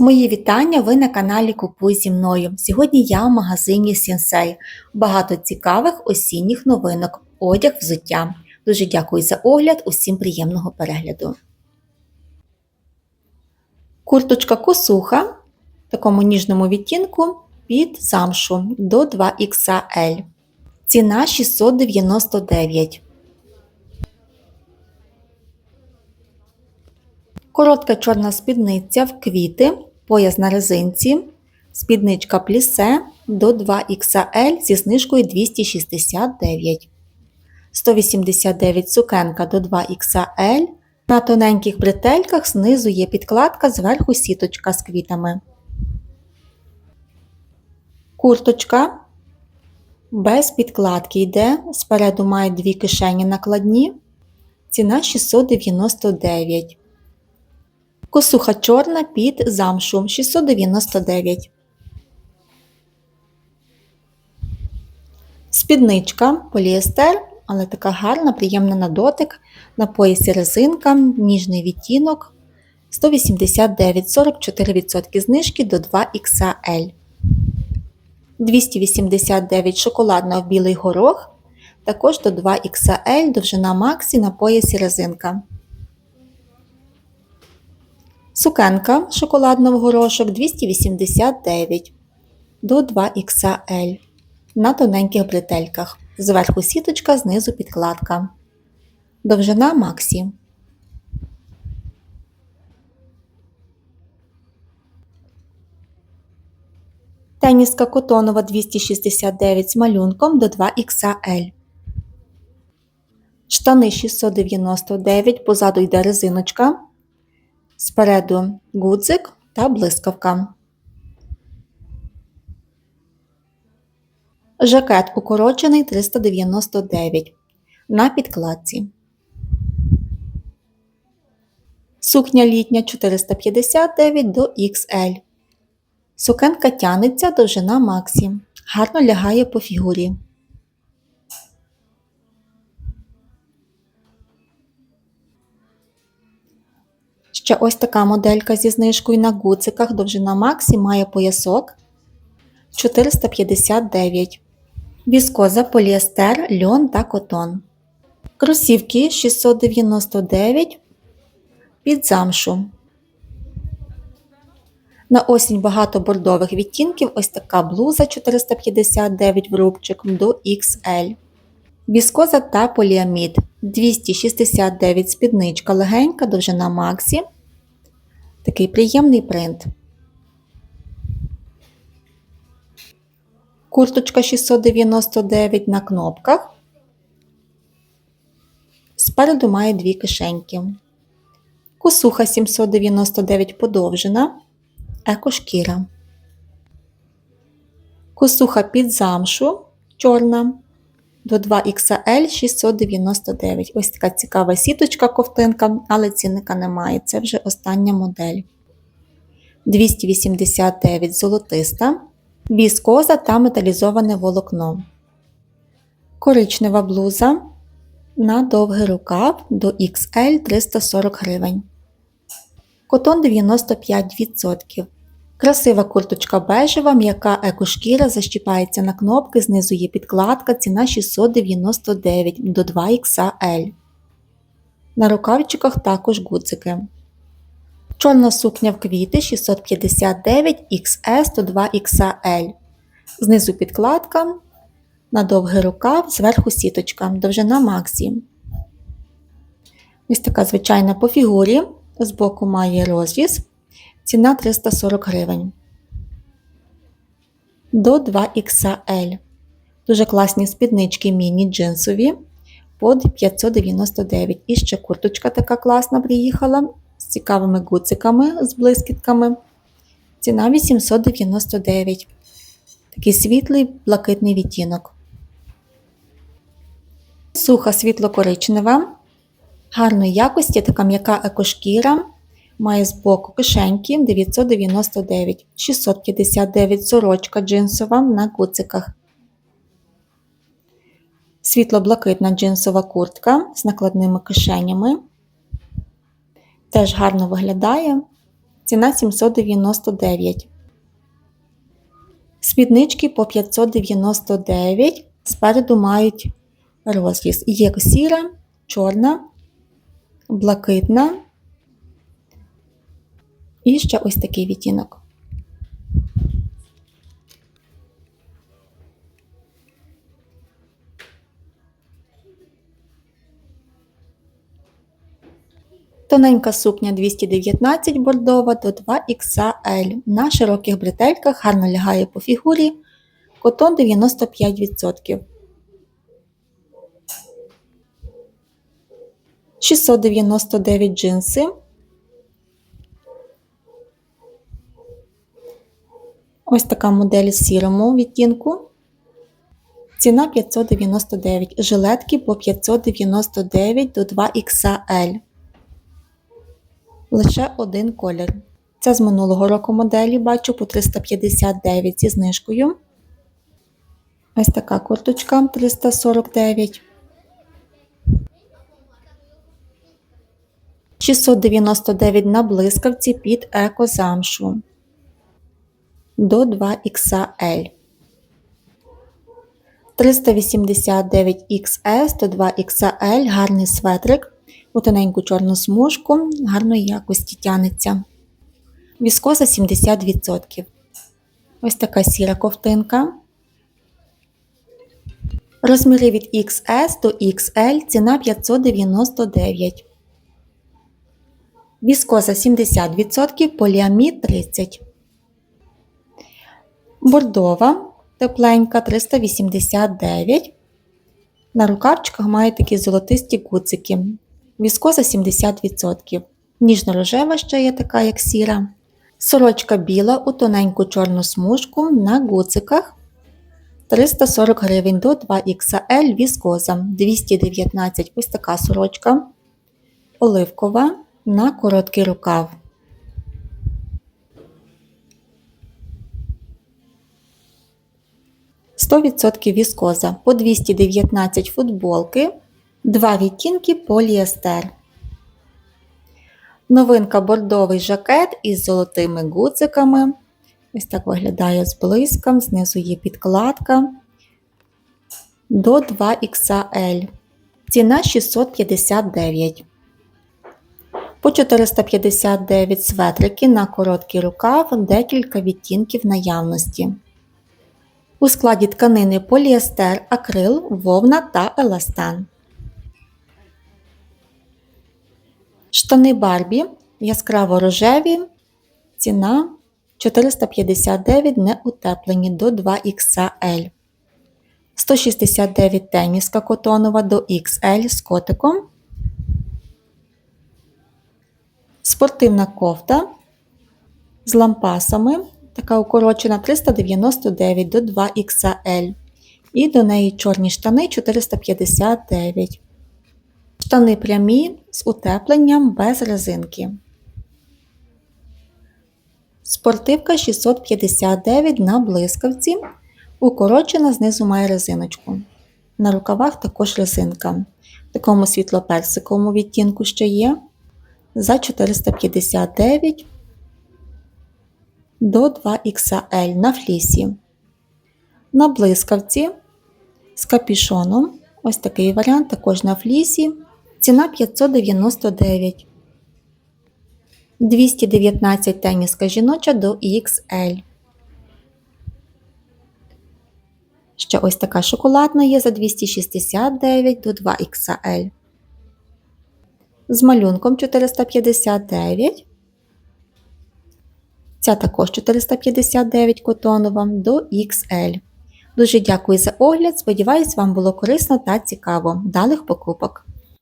Мої вітання! Ви на каналі Купуй зі мною. Сьогодні я в магазині Сінсей. Багато цікавих осінніх новинок, одяг, взуття. Дуже дякую за огляд, усім приємного перегляду. Курточка косуха в такому ніжному відтінку під замшу до 2XL. Ціна 699. Коротка чорна спідниця в квіти, пояс на резинці, спідничка плісе до 2XL зі знижкою 269. 189 сукенка до 2XL. На тоненьких бретельках знизу є підкладка, зверху сіточка з квітами. Курточка без підкладки йде. Спереду має дві кишені накладні. Ціна 699. Косуха чорна під замшу 699. Спідничка поліестер, але така гарна, приємна на дотик. На поясі резинка, ніжний відтінок 189, 44% знижки до 2XL. 289 шоколадно в білий горох, також до 2XL довжина Максі на поясі резинка. Сукенка шоколадна в горошок 289 до 2XL на тоненьких бретельках. Зверху сіточка, знизу підкладка. Довжина Максі. Теніска котонова 269 з малюнком до 2XL. Штани 699, позаду йде резиночка. Спереду гудзик та блискавка. Жакет укорочений 399 на підкладці. Сукня літня 459 до XL. Сукенка тянеться довжина Максі. Гарно лягає по фігурі. Ще ось така моделька зі знижкою на гуциках довжина Максі має поясок 459. Віскоза, поліестер, льон та котон. Кросівки 699 під замшу. На осінь багато бордових відтінків. Ось така блуза 459 в рубчик до XL. Віскоза та поліамід 269 спідничка легенька, довжина Максі. Такий приємний принт. Курточка 699 на кнопках. Спереду має дві кишеньки. Косуха 799 подовжена. Екошкіра. Косуха під замшу чорна до 2XL 699. Ось така цікава сіточка ковтинка, але цінника немає. Це вже остання модель. 289 золотиста, віскоза та металізоване волокно. Коричнева блуза на довгий рукав до XL 340 гривень. Котон 95%. Красива курточка бежева, м'яка екошкіра защіпається на кнопки, знизу є підкладка, ціна 699 до 2XL. На рукавчиках також гудзики. Чорна сукня в квіти 659 XS до 2XL. Знизу підкладка, на довгий рукав, зверху сіточка, довжина Максі. Ось така звичайна по фігурі. Збоку має розріз. Ціна 340 гривень. До 2XL. Дуже класні спіднички міні-джинсові под 599. І ще курточка така класна приїхала з цікавими гуциками, з блискітками. Ціна 899. Такий світлий блакитний відтінок. Суха світло-коричнева. Гарної якості така м'яка екошкіра. Має збоку кишеньки 999, 659 сорочка джинсова на куциках. Світло-блакитна джинсова куртка з накладними кишенями. Теж гарно виглядає. Ціна 799. Спіднички по 599. Спереду мають розріз. Є сіра, чорна, блакитна і ще ось такий відтінок. Тоненька сукня 219 бордова до 2XL. На широких бретельках гарно лягає по фігурі. Котон 95%. 699 джинси. Ось така модель в сірому відтінку. Ціна 599. Жилетки по 599 до 2XL. Лише один колір. Це з минулого року моделі бачу по 359 зі знижкою. Ось така курточка 349. 699 на блискавці під екозамшу до 2XL. 389 XS до 2XL гарний светрик у тоненьку чорну смужку, гарної якості тянеться. Віскоза 70%. Ось така сіра ковтинка. Розміри від XS до XL ціна 599. Віскоза 70%, поліамід 30%. Бордова тепленька 389. На рукавчиках має такі золотисті куцики. Віскоза 70%. Ніжно-рожева ще є така, як сіра. Сорочка біла у тоненьку чорну смужку на гуциках 340 гривень до 2XL віскоза 219 ось така сорочка. Оливкова на короткий рукав. «100% віскоза по 219 футболки, два відтінки поліестер. Новинка бордовий жакет із золотими гудзиками. Ось так виглядає зблизька, знизу є підкладка до 2XL. Ціна 659. По 459 светрики на короткий рукав, декілька відтінків наявності. У складі тканини поліестер, акрил, вовна та еластан. Штани Барбі яскраво рожеві. Ціна 459 неутеплені до 2XL. 169 теніска котонова до XL з котиком. Спортивна кофта з лампасами. Така укорочена 399 до 2XL. І до неї чорні штани 459. Штани прямі з утепленням без резинки. Спортивка 659 на блискавці. Укорочена знизу має резиночку. На рукавах також резинка. В такому світло-персиковому відтінку ще є. За 459 до 2XL на флісі. На блискавці з капішоном. Ось такий варіант також на флісі. Ціна 599. 219 теніска жіноча до XL. Ще ось така шоколадна є за 269 до 2XL. З малюнком 459. Ця також 459 котонова до XL. Дуже дякую за огляд. Сподіваюсь, вам було корисно та цікаво. Далих покупок!